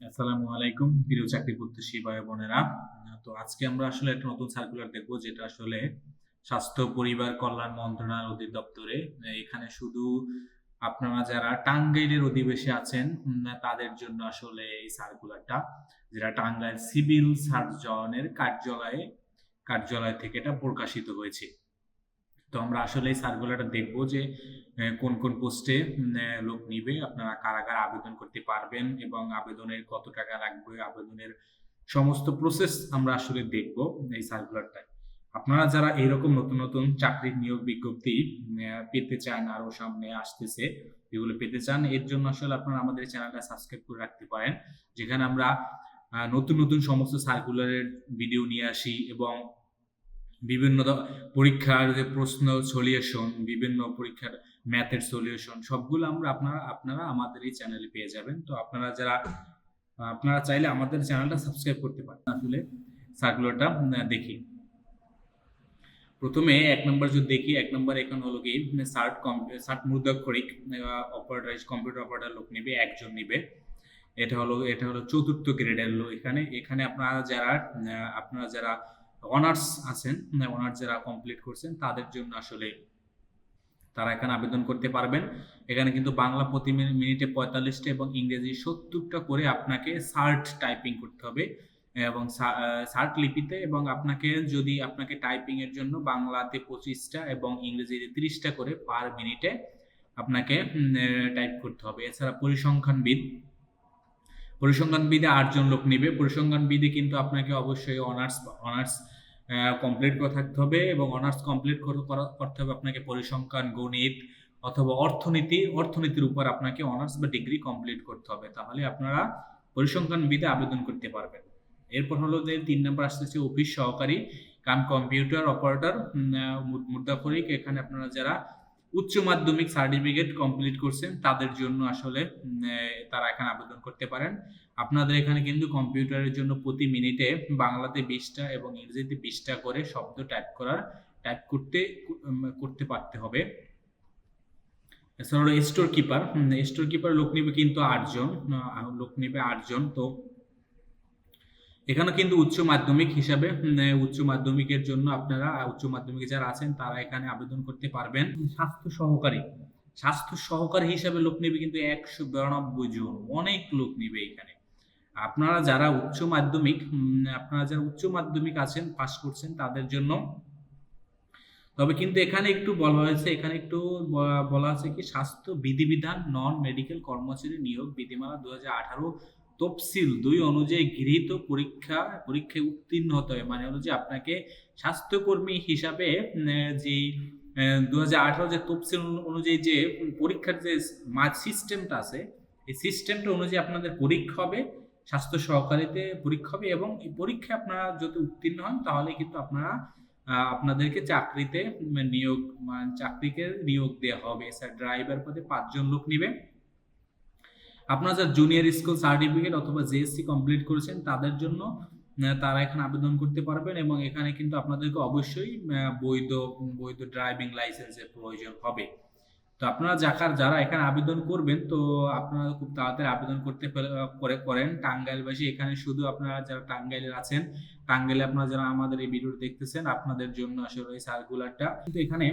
আসসালামু আলাইকুম, প্রিয় চাকরি প্রত্যাশী ভাই বোনেরা। তো আজকে আমরা আসলে একটা নতুন সার্কুলার দেখব, যেটা আসলে স্বাস্থ্য, পরিবার কল্যাণ মন্ত্রণালয় অধিদপ্তরে। এখানে শুধু আপনারা যারা টাঙ্গাইলের অধিবেশে আছেন তাদের জন্য আসলে এই সার্কুলারটা যেটা টাঙ্গাইল সিভিল সার্জনের কার্যালয়ে, কার্যালয় থেকে এটা প্রকাশিত হয়েছে। তো আমরা আসলে এই সার্কুলারটা দেখব যে কোন কোন পোস্টে লোক নিবে, আপনারা কারা কারা আবেদন করতে পারবেন এবং আবেদনের কত টাকা লাগবে, আবেদনের সমস্ত প্রসেস আমরা আসলে দেখব এই সার্কুলারটায় আপনারা যারা এইরকম নতুন নতুন চাকরির নিয়োগ বিজ্ঞপ্তি পেতে চান, আরও সামনে আসতেছে, এগুলো পেতে চান, এর জন্য আসলে আপনারা আমাদের চ্যানেলটা সাবস্ক্রাইব করে রাখতে পারেন, যেখানে আমরা নতুন নতুন সমস্ত সার্কুলারের ভিডিও নিয়ে আসি এবং বিভিন্ন পরীক্ষার যে প্রশ্ন সলিউশন বিভিন্ন পরীক্ষার ম্যাথের সলিউশন সবগুলো আমরা আপনারা আপনারা আমাদের এই চ্যানেলে পেয়ে যাবেন। তো আপনারা যারা, আপনারা চাইলে আমাদের চ্যানেলটা সাবস্ক্রাইব করতে পারেন। আসলে সার্কুলারটা দেখি। প্রথমে এক নম্বর যদি দেখি, এক নম্বর এখন হলো কি সার্ট সার্ট মুদ্রাক্ষরিক অপারেটর কম্পিউটার অপারেটর লোক নেবে, একজন নেবে। এটা হলো এটা হলো চতুর্থ গ্রেডের লোক। এখানে এখানে আপনারা যারা আপনারা যারা অনার্স আছেন অনার্স যারা কমপ্লিট করছেন, তাদের জন্য আসলে তারা এখানে আবেদন করতে পারবেন। এখানে কিন্তু বাংলা প্রতি মিনিটে পঁয়তাল্লিশটা এবং ইংরেজি সত্তরটা করে আপনাকে সার্ট টাইপিং করতে হবে এবং সার্ট লিপিতে এবং আপনাকে যদি আপনাকে টাইপিং এর জন্য বাংলাতে পঁচিশটা এবং ইংরেজিতে তিরিশটা করে পার মিনিটে আপনাকে টাইপ করতে হবে। এছাড়া পরিসংখ্যানবিদ, পরিসংখ্যানবিদে আটজন লোক নেবে। পরিসংখ্যানবিদে কিন্তু আপনাকে অবশ্যই অনার্স অনার্স কমপ্লিট করে থাকতে হবে এবং অনার্স কমপ্লিট করতে হবে আপনাকে পরিসংখ্যান, গণিত অথবা অর্থনীতি, অর্থনীতির উপর আপনাকে অনার্স বা ডিগ্রি কমপ্লিট করতে হবে। তাহলে আপনারা পরিসংখ্যানবিদে আবেদন করতে পারবেন। এরপর হলো যে তিন নম্বর আসতেছে অফিস সহকারী, কাম কম্পিউটার অপারেটর মুদ্রাফরিক এখানে আপনারা যারা উচ্চ মাধ্যমিক সার্টিফিকেট কমপ্লিট করছেন, তাদের জন্য আসলে তারা এখানে আবেদন করতে পারেন। আপনাদের এখানে কিন্তু কম্পিউটারের জন্য প্রতি মিনিটে বাংলাতে বিশটা এবং ইংরেজিতে বিশটা করে শব্দ টাইপ করার টাইপ করতে করতে পারতে হবে। এছাড়া স্টোর কিপার স্টোর কিপার লোক নিবে কিন্তু আটজন লোক নিবে আটজন, তো এখানে কিন্তু উচ্চ মাধ্যমিক হিসাবে উচ্চ মাধ্যমিকের জন্য আপনারা উচ্চ মাধ্যমিকে যারা আছেন তারা এখানে আবেদন করতে পারবেন। স্বাস্থ্য সহকারী। স্বাস্থ্য সহকারী হিসাবে লোক নেবে কিন্তু একশো বিরানব্বই জন। অনেক লোক নিবে এখানে। আপনারা যারা উচ্চ মাধ্যমিক আপনারা যারা উচ্চ মাধ্যমিক আছেন পাস করছেন তাদের জন্য। তবে কিন্তু এখানে একটু বলা হয়েছে এখানে একটু বলা আছে কি স্বাস্থ্য বিধিবিধান নন মেডিকেল কর্মচারী নিয়োগ বিধিমালা দু হাজার আঠারো তফসিল দুই অনুযায়ী গৃহীত পরীক্ষা পরীক্ষায় উত্তীর্ণ হতে হবে। মানে হলো যে আপনাকে স্বাস্থ্যকর্মী হিসাবে উম, যে দু হাজার যে তফসিল অনুযায়ী যে পরীক্ষার যে সিস্টেমটা আছে এই সিস্টেমটা অনুযায়ী আপনাদের পরীক্ষা হবে স্বাস্থ্য সহকারীতে পরীক্ষা হবে এবং এই পরীক্ষায় আপনারা যদি উত্তীর্ণ হন তাহলে কিন্তু আপনারা আপনাদেরকে চাকরিতে নিয়োগ মানে চাকরিকে নিয়োগ দেওয়া হবে। এছাড়া ড্রাইভার পদে পাঁচজন লোক নিবে। আপনারা যারা জুনিয়র স্কুল সার্টিফিকেট অথবা জেএসসি কমপ্লিট করেছেন, তাদের জন্য তারা এখানে আবেদন করতে পারবেন এবং এখানে কিন্তু আপনাদেরকে অবশ্যই বৈধ বৈধ ড্রাইভিং লাইসেন্সের প্রয়োজন হবে। তো আপনারা যাকার, যারা এখানে আবেদন করবেন, তো আপনারা খুব তাড়াতাড়ি আবেদন করতে করে, করেন। টাঙ্গাইলবাসী, এখানে শুধু আপনারা যারা টাঙ্গাইলের আছেন, টাঙ্গাইলে আপনারা যারা আমাদের এই ভিডিও দেখতেছেন, আপনাদের জন্য আসলে এই সার্কুলারটা কিন্তু এখানে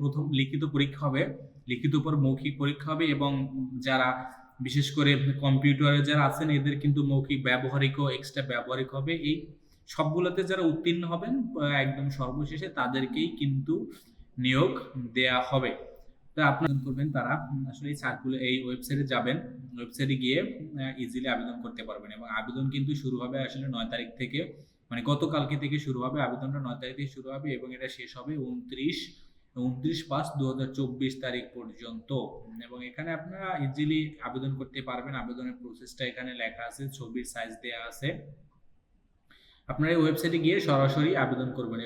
প্রথম লিখিত পরীক্ষা হবে, লিখিত পর মৌখিক পরীক্ষা হবে এবং যারা বিশেষ করে কম্পিউটারে যারা আছেন, এদের কিন্তু মৌখিক ব্যবহারিকও এক্সট্রা ব্যবহারিক হবে। এই সবগুলোতে যারা উত্তীর্ণ হবেন একদম সর্বশেষে তাদেরকেই কিন্তু নিয়োগ দেয়া হবে। তো আপনারা করবেন, তারা আসলে এই সার্কুলার এই ওয়েবসাইটে যাবেন। ওয়েবসাইটে গিয়ে ইজিলি আবেদন করতে পারবেন এবং আবেদন কিন্তু শুরু হবে আসলে নয় তারিখ থেকে মানে গতকালকে থেকে শুরু হবে, আবেদনটা নয় তারিখ থেকে শুরু হবে এবং এটা শেষ হবে উনত্রিশ উনত্রিশ পাঁচ দু তারিখ পর্যন্ত। এবং এখানে আপনারা ইজিলি আবেদন করতে পারবেন। আবেদনের প্রসেসটা এখানে লেখা আছে, ছবির সাইজ দেওয়া আছে। আপনারা এই ওয়েবসাইটে গিয়ে সরাসরি আবেদন করবেন।